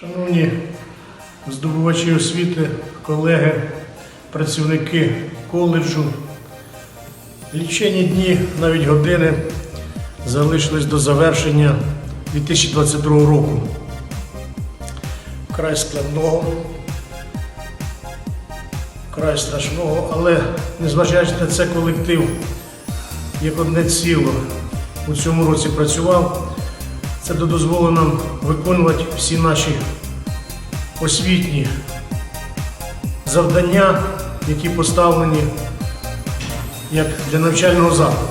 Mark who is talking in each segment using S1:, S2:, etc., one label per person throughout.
S1: Шановні здобувачі освіти, колеги, працівники коледжу, лічені дні, навіть години залишились до завершення 2022 року. Край складного, край страшного, але незважаючи на це колектив як одне ціло у цьому році працював. Це дозволило нам виконувати всі наші освітні завдання, які поставлені як для навчального закладу.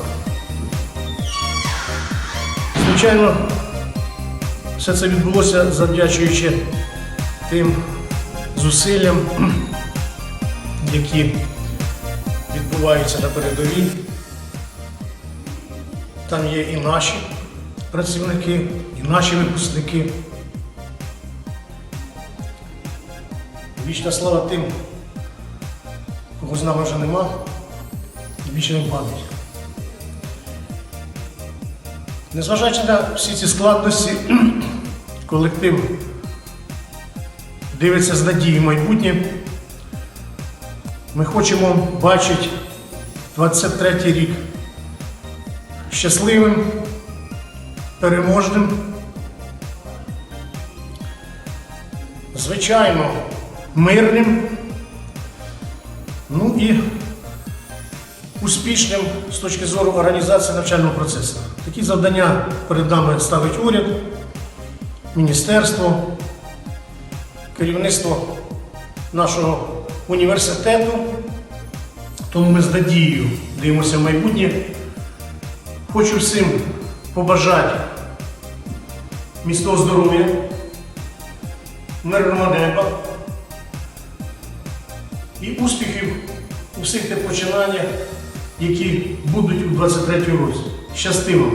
S1: Звичайно, все це відбулося завдячуючи тим зусиллям, які відбуваються на передовій. Там є і наші працівники, і наші випускники. Вічна слава тим, кого з нами вже нема, вічна пам'ять. Незважаючи на всі ці складності, колектив дивиться з надією майбутнє. Ми хочемо бачити 23 й рік щасливим, переможним. Звичайно, мирним, ну і успішним з точки зору організації навчального процесу. Такі завдання перед нами ставить уряд, міністерство, керівництво нашого університету. Тому ми з надією дивимося в майбутнє. Хочу всім побажати міцного здоров'я, мирного неба і успіхів у всіх тих починаннях, які будуть у 23 році. Щастиво!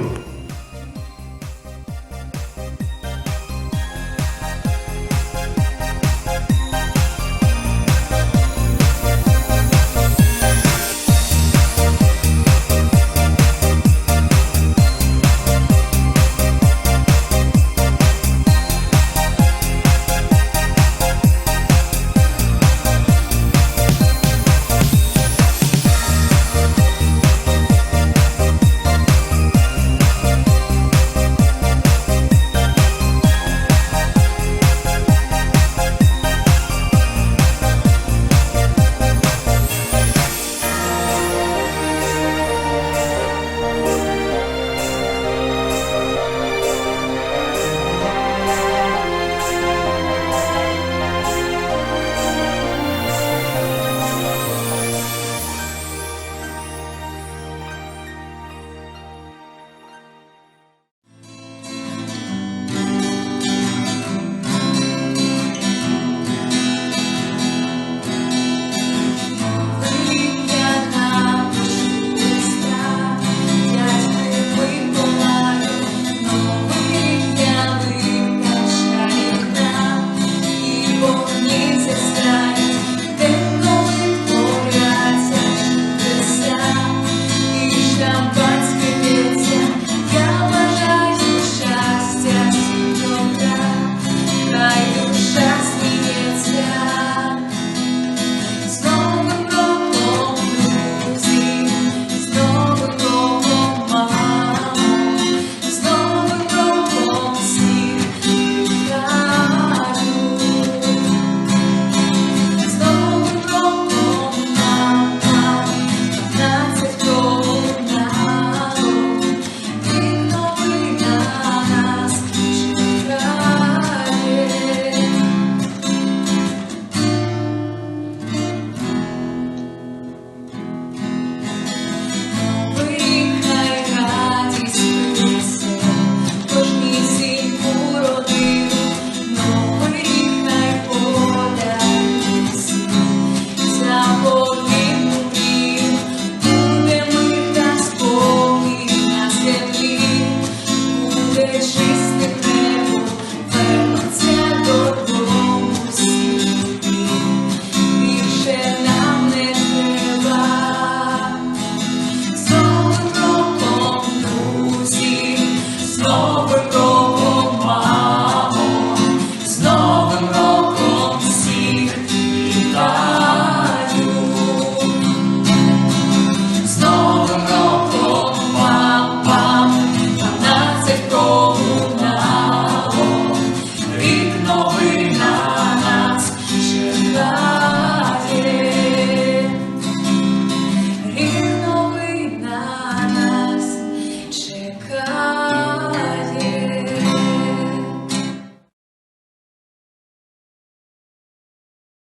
S2: home.